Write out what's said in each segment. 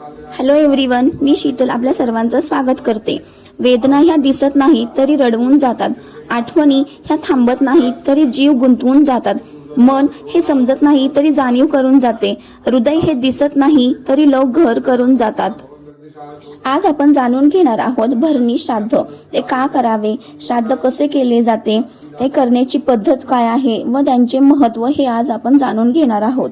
Hello everyone मी शीतल आपल्या सर्वांचं स्वागत करते. वेदना ह्या दिसत नाही तरी रडवून जातात. आठवणी ह्या थांबत नाही तरी जीव गुंतवून जातात. मन हे समजत नाही तरी जाणीव करून जाते. हृदय हे दिसत नाही तरी लोक घर करून जातात. आज आपण जाणून घेणार आहोत भरणी श्राद्ध. ते का करावे? श्राद्ध कसे केले जाते? ते करण्याची पद्धत काय आहे? व त्यांचे महत्त्व हे आज आपण जाणून घेणार आहोत.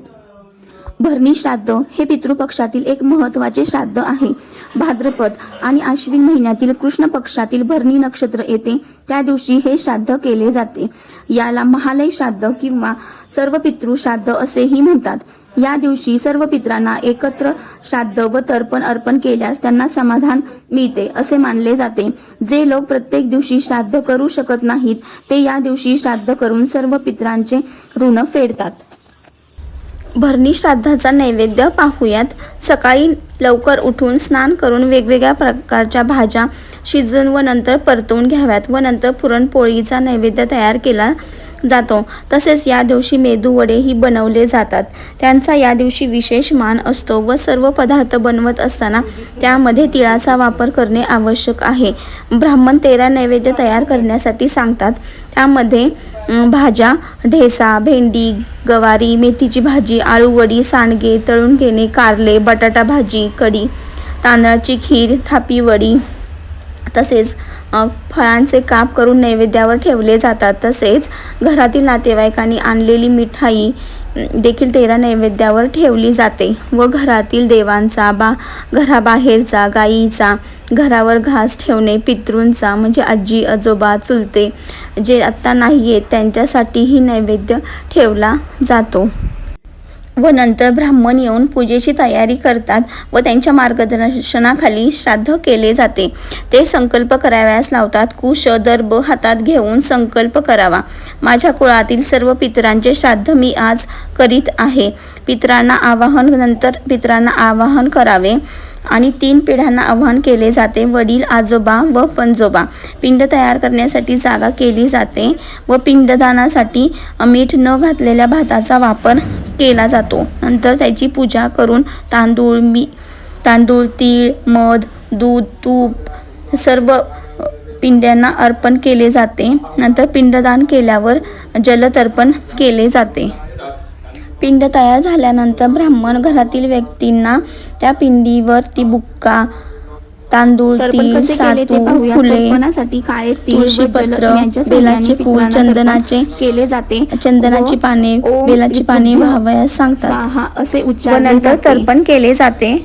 भरणी श्राद्ध हे पितृपक्षातील एक महत्त्वाचे श्राद्ध आहे. भाद्रपद आणि आश्विन महिन्यातील कृष्ण पक्षातील भरणी नक्षत्र येते. त्या दिवशी हे श्राद्ध केले जाते. याला महालय श्राद्ध किंवा सर्व पितृ श्राद्ध असेही म्हणतात. या दिवशी सर्व पित्रांना एकत्र श्राद्ध व तर्पण अर्पण केल्यास त्यांना समाधान मिळते असे मानले जाते. जे लोक प्रत्येक दिवशी श्राद्ध करू शकत नाहीत ते या दिवशी श्राद्ध करून सर्व पित्रांचे ऋण फेडतात. भरणी श्राद्धाचा नैवेद्य पाहूयात. सकाळी लवकर उठून स्नान करून वेगवेगळ्या प्रकारच्या भाज्या शिजवून व नंतर परतवून घ्याव्यात व नंतर पुरणपोळीचा नैवेद्य तयार केला. जातो. तसेच या दिवशी मेदूवडेही बनवले जातात. त्यांचा या दिवशी विशेष मान असतो व सर्व पदार्थ बनवत असताना त्यामध्ये तिळाचा वापर करणे आवश्यक आहे. ब्राह्मण तेरा नैवेद्य तयार करण्यासाठी सांगतात. त्यामध्ये भाज्या ढेसा भेंडी गवारी मेथीची भाजी आळूवडी सांडगे तळून घेणे कारले बटाटा भाजी कढी तांदळाची खीर थापीवडी तसेच फळांचे काप करून नैवेद्यावर ठेवले जातात. तसेच घरातील नातेवाईकांनी आणलेली मिठाई देखील तेरा नैवेद्यावर ठेवली जाते व घरातील देवांचा बा घराबाहेरचा गायीचा घरावर घास ठेवणे पितृंचा म्हणजे आजी आजोबा चुलते जे आत्ता नाही आहेत त्यांच्यासाठीही नैवेद्य ठेवला जातो. व नंतर ब्राह्मण येऊन पूजेची तयारी करतात व त्यांच्या मार्गदर्शनाखाली श्राद्ध केले जाते. ते संकल्प कराव्यास लावतात. कुश दर्भ हातात घेऊन संकल्प करावा. माझ्या कुळातील सर्व पितरांचे श्राद्ध मी आज करीत आहे. पितरांना आवाहन नंतर पितरांना आवाहन करावे. आणि तीन पिढ्यांना आवाहन केले जाते. वडील आजोबा व पंजोबा पिंड तयार करण्यासाठी जागा केली जाते व पिंडदानासाठी मीठ न घातलेल्या भाताचा वापर केला जातो. नंतर त्याची पूजा करून तांदूळ मी तांदूळ तीळ मध दूध तूप सर्व पिंड्यांना अर्पण केले जाते. नंतर पिंडदान केल्यावर जलतर्पण केले जाते. पिंड तयार झाल्यानंतर ब्राह्मण घरातील व्यक्तींना त्या पिंडीवर ती बुक्का तांदूळ तीळ सातू फुले काळे तीळ व तुळशी पत्र यांच्या बेलाचे फूल चंदनाचे केले जाते. चंदनाची पाने बेलाची पाने व्हावयास सांगतात. असे व उच्चारले नंतर जाते. तर्पण केले जाते.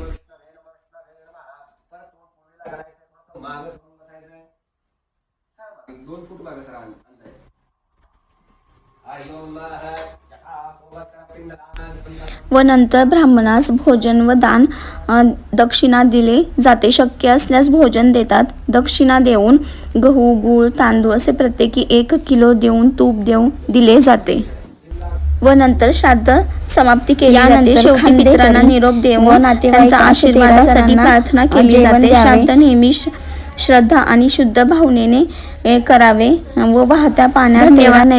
दोन फूट मागे सर व नंतर ब्राह्मणास भोजन व दान दक्षिणा दिले जाते. शक्य असल्यास भोजन देतात. दक्षिणा देऊन गहू गूळ तांदूळ असे प्रत्येकी एक किलो देऊन तूप देऊन दिले जाते. व नंतर श्राद्ध समाप्ती केली यानंतर पितरांना निरोप व देऊन त्यांचा आशीर्वादासाठी प्रार्थना केली जाते. श्राद्ध नेहमी श्रद्धा आणि शुद्ध भावनेने करावे व वाहत्या पाण्यात